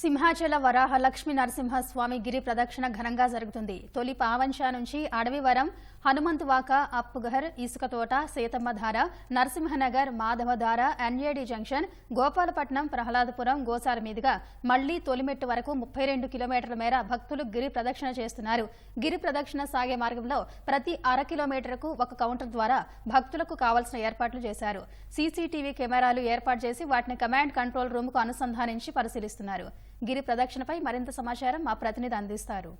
సింహాచల వరాహ లక్ష్మీ నరసింహస్వామి గిరి ప్రదక్షిణ ఘనంగా జరుగుతుంది. తొలి పావంచ నుంచి అడవివరం హనుమంతువాక అప్పుగర్ ఇసుకతోట సీతమ్మధార నరసింహనగర్ మాధవధార ఎన్ఏడి జంక్షన్ గోపాలపట్నం ప్రహ్లాదపురం గోసాల మీదుగా మళ్ళీ తొలిమెట్టు వరకు ముప్పై రెండు కిలోమీటర్ల మేర భక్తులు గిరి ప్రదక్షిణ చేస్తున్నారు. గిరి ప్రదక్షిణ సాగే మార్గంలో ప్రతి అర కిలోమీటర్కు ఒక కౌంటర్ ద్వారా భక్తులకు కావాల్సిన ఏర్పాట్లు చేశారు. సీసీటీవీ కెమెరాలు ఏర్పాటు చేసి వాటిని కమాండ్ కంట్రోల్ రూమ్కు అనుసంధానించి పరిశీలిస్తున్నారు. గిరి ప్రదక్షిణపై మరింత సమాచారం మా ప్రతినిధి అందిస్తారు.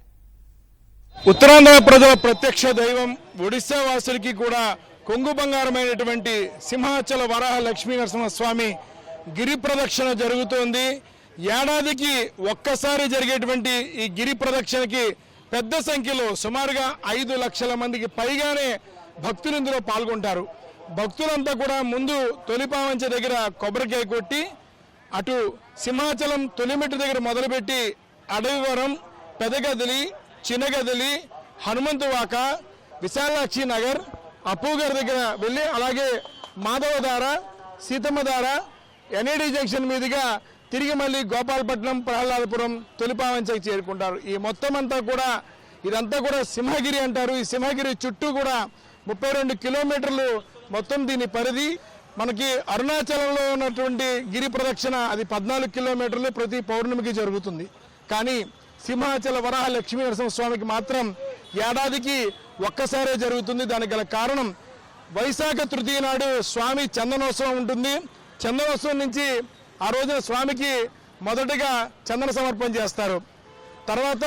ఉత్తరాంధ్ర ప్రజల ప్రత్యక్ష దైవం ఒడిశా వాసులకి కూడా కొంగు బంగారమైనటువంటి సింహాచల వరాహ లక్ష్మీ నరసింహస్వామి గిరి ప్రదక్షిణ జరుగుతోంది. ఏడాదికి ఒక్కసారి జరిగేటువంటి ఈ గిరి ప్రదక్షిణకి పెద్ద సంఖ్యలో సుమారుగా ఐదు లక్షల మందికి పైగానే భక్తులు ఇందులో పాల్గొంటారు. భక్తులంతా కూడా ముందు తొలిపావంచ దగ్గర కొబ్బరికాయ కొట్టి అటు సింహాచలం తొలిమెట్టు దగ్గర మొదలుపెట్టి అడవివరం పెదగదిలి చిన్నగదిలి హనుమంతువాక విశాలాక్షి నగర్ అప్పుగారి దగ్గర వెళ్ళి అలాగే మాధవధార సీతమ్మధార ఎన్ఏడి జంక్షన్ మీదుగా తిరిగి మళ్ళీ గోపాలపట్నం ప్రహ్లాదపురం తొలిపావంచకి చేరుకుంటారు. ఈ మొత్తం అంతా కూడా ఇదంతా కూడా సింహగిరి అంటారు. ఈ సింహగిరి చుట్టూ కూడా ముప్పై రెండు కిలోమీటర్లు మొత్తం దీని పరిధి. మనకి అరుణాచలంలో ఉన్నటువంటి గిరి ప్రదక్షిణ అది పద్నాలుగు కిలోమీటర్లు ప్రతి పౌర్ణమికి జరుగుతుంది. కానీ సింహాచల వరాహ లక్ష్మీ నరసింహస్వామికి మాత్రం ఏడాదికి ఒక్కసారే జరుగుతుంది. దానికి గల కారణం వైశాఖ తృతీయ నాడు స్వామి చందనోత్సవం ఉంటుంది. చందనోత్సవం నుంచి ఆ రోజున స్వామికి మొదటగా చందన సమర్పణ చేస్తారు. తర్వాత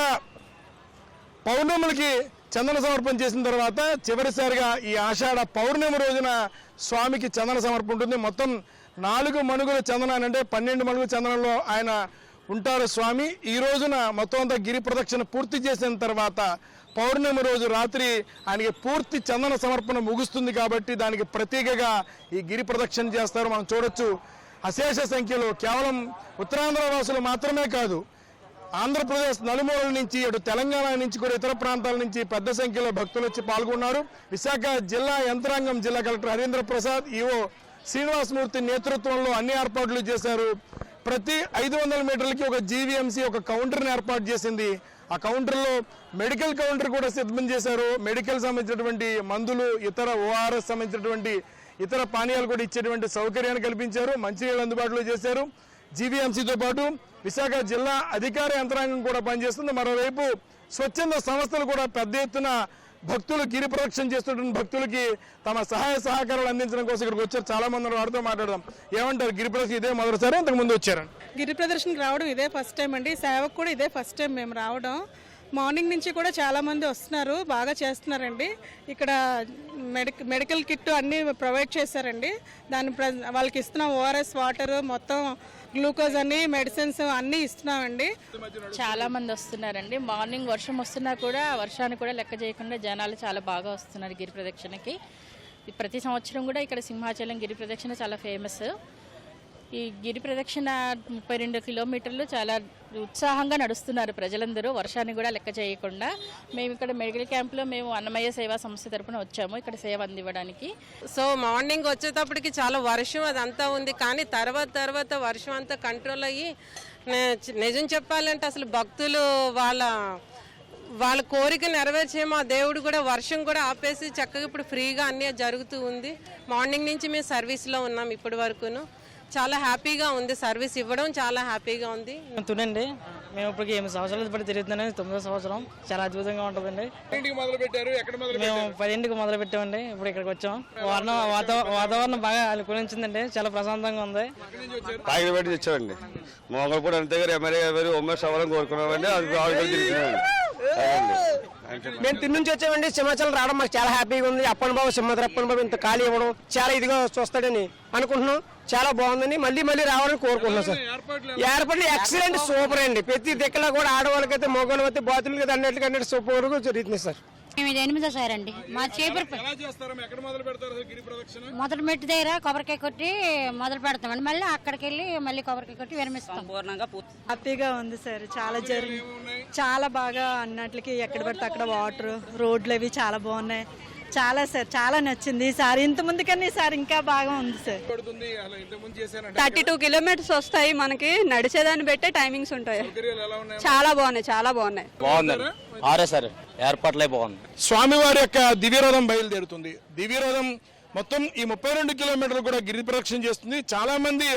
పౌర్ణములకి చందన సమర్పణ చేసిన తర్వాత చివరిసారిగా ఈ ఆషాఢ పౌర్ణమి రోజున స్వామికి చందన సమర్పణ ఉంటుంది. మొత్తం నాలుగు మణుగుల చందనాన్ని అంటే పన్నెండు మణుగుల చందనంలో ఆయన ఉంటారు స్వామి. ఈ రోజున మొత్తం అంతా గిరి ప్రదక్షిణ పూర్తి చేసిన తర్వాత పౌర్ణమి రోజు రాత్రి ఆయనకి పూర్తి చందన సమర్పణ ముగుస్తుంది కాబట్టి దానికి ప్రతీకగా ఈ గిరి ప్రదక్షిణ చేస్తారు. మనం చూడొచ్చు. అశేష సంఖ్యలో కేవలం ఉత్తరాంధ్ర వాసులు మాత్రమే కాదు ఆంధ్రప్రదేశ్ నలుమూలల నుంచి అటు తెలంగాణ నుంచి కూడా ఇతర ప్రాంతాల నుంచి పెద్ద సంఖ్యలో భక్తులు వచ్చి పాల్గొన్నారు. విశాఖ జిల్లా యంత్రాంగం జిల్లా కలెక్టర్ హరీంద్ర ప్రసాద్ ఈవో శ్రీనివాసమూర్తి నేతృత్వంలో అన్ని ఏర్పాట్లు చేశారు. ప్రతి ఐదు వందల మీటర్లకి ఒక జీవీఎంసీ ఒక కౌంటర్ని ఏర్పాటు చేసింది. ఆ కౌంటర్లో మెడికల్ కౌంటర్ కూడా సిద్ధం చేశారు. మెడికల్ సంబంధించినటువంటి మందులు ఇతర ఓఆర్ఎస్ సంబంధించినటువంటి ఇతర పానీయాలు కూడా ఇచ్చేటువంటి సౌకర్యాన్ని కల్పించారు. మంచినీళ్ళు అందుబాటులో చేశారు. జీవీఎంసీతో పాటు విశాఖ జిల్లా అధికార యంత్రాంగం కూడా పనిచేస్తుంది. మరోవైపు స్వచ్ఛంద సంస్థలు కూడా పెద్ద ఎత్తున భక్తులు గిరి ప్రదక్షిణ చేస్తున్న భక్తులకి తమ సహాయ సహకారాలు అందించడం కోసం ఇక్కడికి వచ్చారు. చాలా మంది వారితో మాట్లాడదాం. ఏమంటారు? గిరి ప్రదర్శన ఇదే మొదటిసారి ఇంతకు ముందు వచ్చారు గిరి ప్రదర్శనకి రావడం ఇదే ఫస్ట్ టైం అండి. సేవకు కూడా ఇదే ఫస్ట్ టైం మేము రావడం. మార్నింగ్ నుంచి కూడా చాలా మంది వస్తున్నారు బాగా చేస్తున్నారండి. ఇక్కడ మెడిక్ మెడికల్ కిట్ అన్నీ ప్రొవైడ్ చేశారండి. దాని ప్ర వాళ్ళకి ఇస్తున్నాం ఓఆర్ఎస్ వాటర్ మొత్తం గ్లూకోజ్ అన్ని మెడిసిన్స్ అన్నీ ఇస్తున్నామండి. చాలా మంది వస్తున్నారండి. మార్నింగ్ వర్షం వస్తున్నా కూడా వర్షాన్ని కూడా లెక్క చేయకుండా జనాలు చాలా బాగా వస్తున్నారు గిరి ప్రదక్షిణకి. ప్రతి సంవత్సరం కూడా ఇక్కడ సింహాచలం గిరి ప్రదక్షిణ చాలా ఫేమస్. ఈ గిరి ప్రదక్షిణ ముప్పై రెండు కిలోమీటర్లు చాలా ఉత్సాహంగా నడుస్తున్నారు ప్రజలందరూ. వర్షాన్ని కూడా లెక్క చేయకుండా మేము ఇక్కడ మెడికల్ క్యాంప్లో మేము అన్నమయ్య సేవా సంస్థ తరపున వచ్చాము ఇక్కడ సేవ అందివ్వడానికి. సో మార్నింగ్ వచ్చేటప్పటికి చాలా వర్షం అదంతా ఉంది. కానీ తర్వాత తర్వాత వర్షం అంతా కంట్రోల్ అయ్యి నిజం చెప్పాలంటే అసలు భక్తులు వాళ్ళ వాళ్ళ కోరిక నెరవేర్చేమో ఆ దేవుడు కూడా వర్షం కూడా ఆపేసి చక్కగా ఇప్పుడు ఫ్రీగా అన్నీ జరుగుతూ ఉంది. మార్నింగ్ నుంచి మేము సర్వీస్లో ఉన్నాం ఇప్పటి వరకును. చాలా హ్యాపీగా ఉంది సర్వీస్ ఇవ్వడం చాలా హ్యాపీగా ఉంది. తునండి మేము ఇప్పటికి ఎనిమిది సంవత్సరాలు పడి తిరుగుతున్నాం తొమ్మిదో సంవత్సరం. చాలా అద్భుతంగా ఉంటుందండి. ఇంటికి మొదలు పెట్టారు ఎక్కడ మొదలు మేము పదింటికి మొదలు పెట్టామండి ఇప్పుడు ఇక్కడికి వచ్చాం. వాతావరణం బాగా అనుకూలించిందండి చాలా ప్రశాంతంగా ఉంది. కాయలు పెట్టి తెచ్చామండి మొగలపూడి అంతే గారు ఎమ్మెల్యే గారు ఉమ్మేష్ అవ్వాలని కోరుకున్నామండి అది మేము తిని నుంచి వచ్చామండి. సింహాచలం రావడం మాకు చాలా హ్యాపీగా ఉంది. అప్పని బాబు సింహాద్రి అప్పని బాబు ఇంత ఖాళీ ఇవ్వడం చాలా ఇదిగా చూస్తాడని అనుకుంటున్నాం. చాలా బాగుందని మళ్ళీ మళ్ళీ రావాలని కోరుకుంటున్నాం సార్. ఏర్పాట్లు ఎక్సలెంట్ సూపర్ అండి. ప్రతి దిక్కులో కూడా ఆడవాళ్ళకైతే అయితే బాతులకి అన్నిటికీ అన్నిటి సూపర్ జరుగుతుంది సార్. మేము ఇది ఎనిమిదో సార్ అండి. మా చేపర్ ఎలా చేస్తారు ఎక్కడ మొదలు పెడతారు అసలు గిరి ప్రదక్షిణ? మొదటి మెట్టు దగ్గర కొబ్బరికాయ కొట్టి మొదలు పెడతామండి. మళ్ళీ అక్కడికి వెళ్ళి మళ్ళీ కొబ్బరికాయ కొట్టి విరమిస్తాం. హ్యాపీగా ఉంది సార్. చాలా జరిగి చాలా బాగా అన్నట్లకి ఎక్కడ పడితే అక్కడ వాటర్ రోడ్లు అవి చాలా బాగున్నాయి. చాలా సార్ చాలా నచ్చింది. ఈసారి ఇంత ముందు కన్నా ఈసారి ఇంకా బాగా ఉంది సార్. థర్టీ టూ కిలోమీటర్స్ వస్తాయి మనకి. నడిచేదాన్ని బట్టే టైమింగ్స్ ఉంటాయి. సౌకర్యాలు ఎలా ఉన్నాయి చాలా బాగున్నాయి చాలా బాగున్నాయి. బాగుందండి. ఆరే సార్ ఏర్పాట్లే బాగుంది స్వామివారి యొక్క దివ్యరథం బయలుదేరుతుంది. దివ్యరథం మొత్తం ఈ ముప్పై రెండు కిలోమీటర్లు కూడా గిరి ప్రదక్షిణ చేస్తుంది. చాలా మంది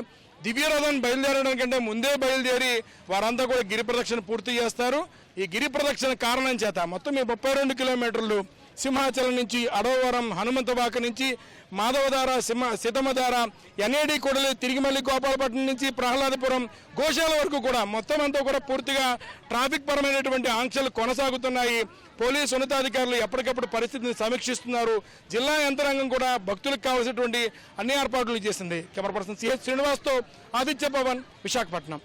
దివ్యరథం బయలుదేరడం కంటే ముందే బయలుదేరి వారంతా కూడా గిరి ప్రదక్షిణ పూర్తి చేస్తారు. ఈ గిరి ప్రదక్షిణ కారణం చేత మొత్తం ఈ ముప్పై రెండు కిలోమీటర్లు సింహాచలం నుంచి అడవవరం హనుమంతబాక నుంచి మాధవధార సింహ సితమధార ఎన్ఏడి కూడలి తిరిగి మళ్ళీ గోపాలపట్నం నుంచి ప్రహ్లాదపురం గోశాల వరకు కూడా మొత్తం అంతా కూడా పూర్తిగా ట్రాఫిక్ పరమైనటువంటి ఆంక్షలు కొనసాగుతున్నాయి. పోలీసు ఉన్నతాధికారులు ఎప్పటికప్పుడు పరిస్థితిని సమీక్షిస్తున్నారు. జిల్లా యంత్రాంగం కూడా భక్తులకు కావాల్సినటువంటి అన్ని ఏర్పాట్లు చేసింది. కెమెరా పర్సన్ సిహెచ్ శ్రీనివాస్తో ఆదిత్య పవన్ విశాఖపట్నం.